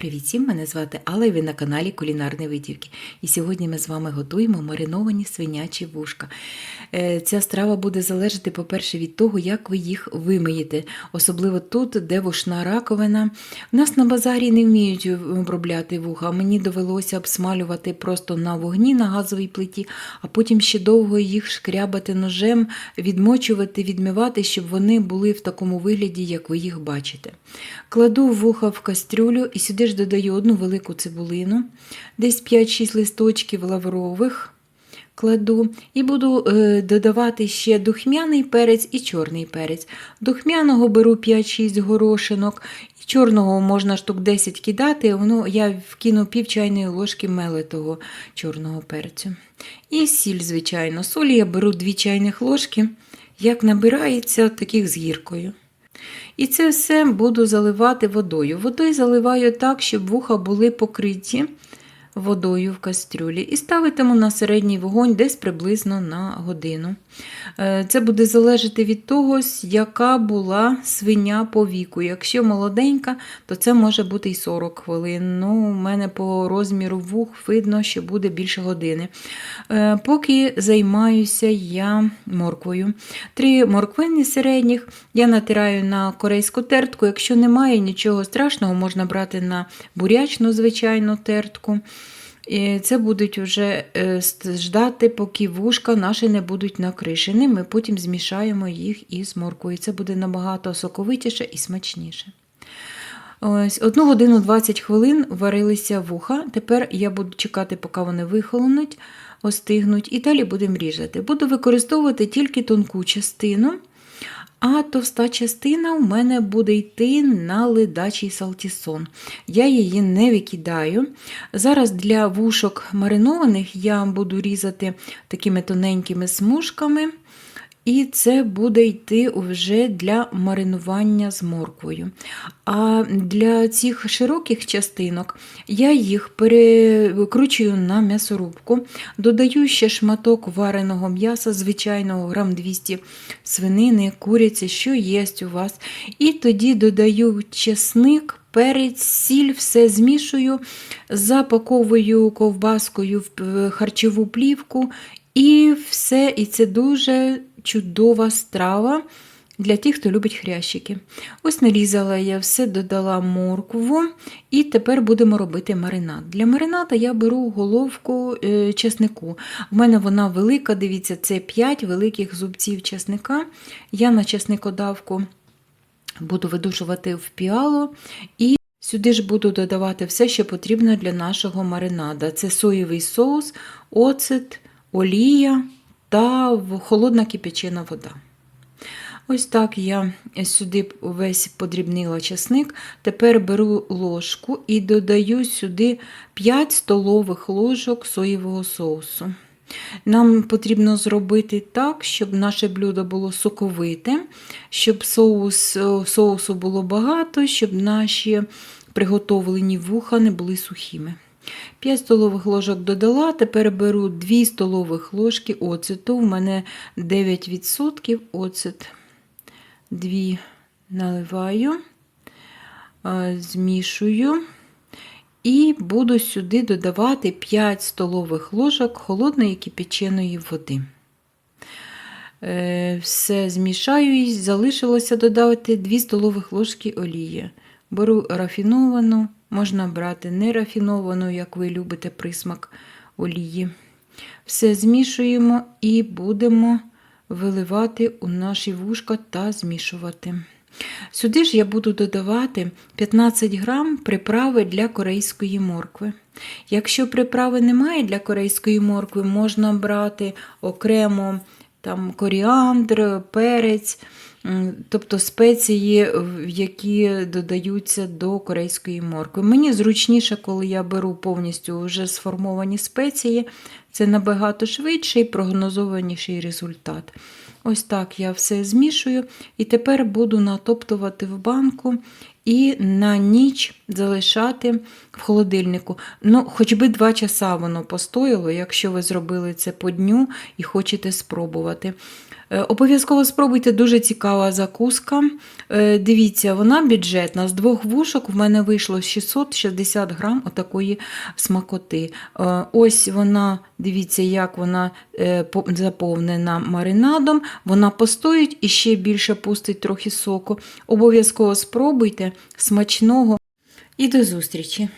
Привіт всім! Мене звати Алла і ви на каналі Кулінарні Витівки. І сьогодні ми з вами готуємо мариновані свинячі вушка. Е, Ця страва буде залежати, по-перше, від того, як ви їх вимиєте. Особливо тут, де вушна раковина. У нас на базарі не вміють обробляти вуха. Мені довелося обсмалювати просто на вогні на газовій плиті, а потім ще довго їх шкрябати ножем, відмочувати, відмивати, щоб вони були в такому вигляді, як ви їх бачите. Кладу вуха в кастрюлю і сюди ж додаю одну велику цибулину, десь 5-6 листочків лаврових кладу і буду е, додавати ще духмяний перець і чорний перець. Духмяного беру 5-6 горошинок, і чорного можна штук 10 кидати, воно я вкину пів чайної ложки мелитого чорного перцю. І сіль, звичайно. Солі я беру 2 чайних ложки, як набирається таких з гіркою. І це все буду заливати водою. Водою заливаю так, щоб вуха були покриті водою в кастрюлі. І ставитиму на середній вогонь десь приблизно на годину. Е, Це буде залежати від того, яка була свиня по віку. Якщо молоденька, то це може бути і 40 хвилин. Ну, У мене по розміру вух видно, що буде більше години. Е, Поки займаюся я морквою. Три морквини середніх я натираю на корейську тертку. Якщо немає нічого страшного, можна брати на бурячну звичайну тертку. І це будуть вже е, ждати, поки вушка наші не будуть накришені. Ми потім змішаємо їх із моркою. Це буде набагато соковитіше і смачніше. Ось, Одну годину 20 хвилин варилися вуха. Тепер я буду чекати, поки вони вихолонуть, остигнуть, і далі будемо різати. Буду використовувати тільки тонку частину. А товста частина у мене буде йти на ледачий салтісон. Я її не викидаю. Зараз для вушок маринованих я буду різати такими тоненькими смужками. І це буде йти вже для маринування з морквою. А для цих широких частинок я їх перекручую на м'ясорубку, додаю ще шматок вареного м'яса, звичайного грам 200 свинини, куриці, що є у вас. І тоді додаю чесник. Перець, сіль, все змішую, запаковую ковбаскою в харчову плівку і все. І це дуже чудова страва для тих, хто любить хрящики. Ось нарізала я все, додала моркву, і тепер будемо робити маринад. Для маринада я беру головку е, чеснику. У мене вона велика, дивіться, це 5 великих зубців чесника. Я на чесникодавку буду видушувати в піало. і Сюди ж буду додавати все, що потрібно для нашого маринада. Це соєвий соус, оцет, олія та холодна кипячена вода. Ось так я сюди весь подрібнила часник. Тепер беру ложку і додаю сюди 5 столових ложок соєвого соусу. Нам потрібно зробити так, щоб наше блюдо було соковите, щоб соус, соусу було багато, щоб наші приготовлені вуха не були сухими. 5 столових ложок додала, тепер беру 2 столових ложки оцету. У мене 9% оцет. 2 наливаю, змішую. І буду сюди додавати 5 столових ложок холодної кипяченої води. Е, все змішаю і залишилося додати 2 столових ложки олії. Беру рафіновану, можна брати нерафіновану, як ви любите присмак олії. Все змішуємо і будемо виливати у наші вушка та змішувати. Сюди ж я буду додавати 15 грам приправи для корейської моркви. Якщо приправи немає для корейської моркви, можна брати окремо там, коріандр, перець, тобто спеції, які додаються до корейської моркви. Мені зручніше, коли я беру повністю вже сформовані спеції, це набагато швидший прогнозованіший результат. Ось так я все змішую. І тепер буду натоптувати в банку і на ніч залишати в холодильнику. Ну, Хоч би два часа воно постояло, якщо ви зробили це по дню і хочете спробувати. Е, Обов'язково спробуйте дуже цікава закуска. Е, Дивіться, вона бюджетна. З двох вушок в мене вийшло 660 грам отакої смакоти. Е, Ось вона, дивіться, як вона заповнена маринадом. Вона постоїть і ще більше пустить трохи соку. Обов'язково спробуйте смачного і до зустрічі!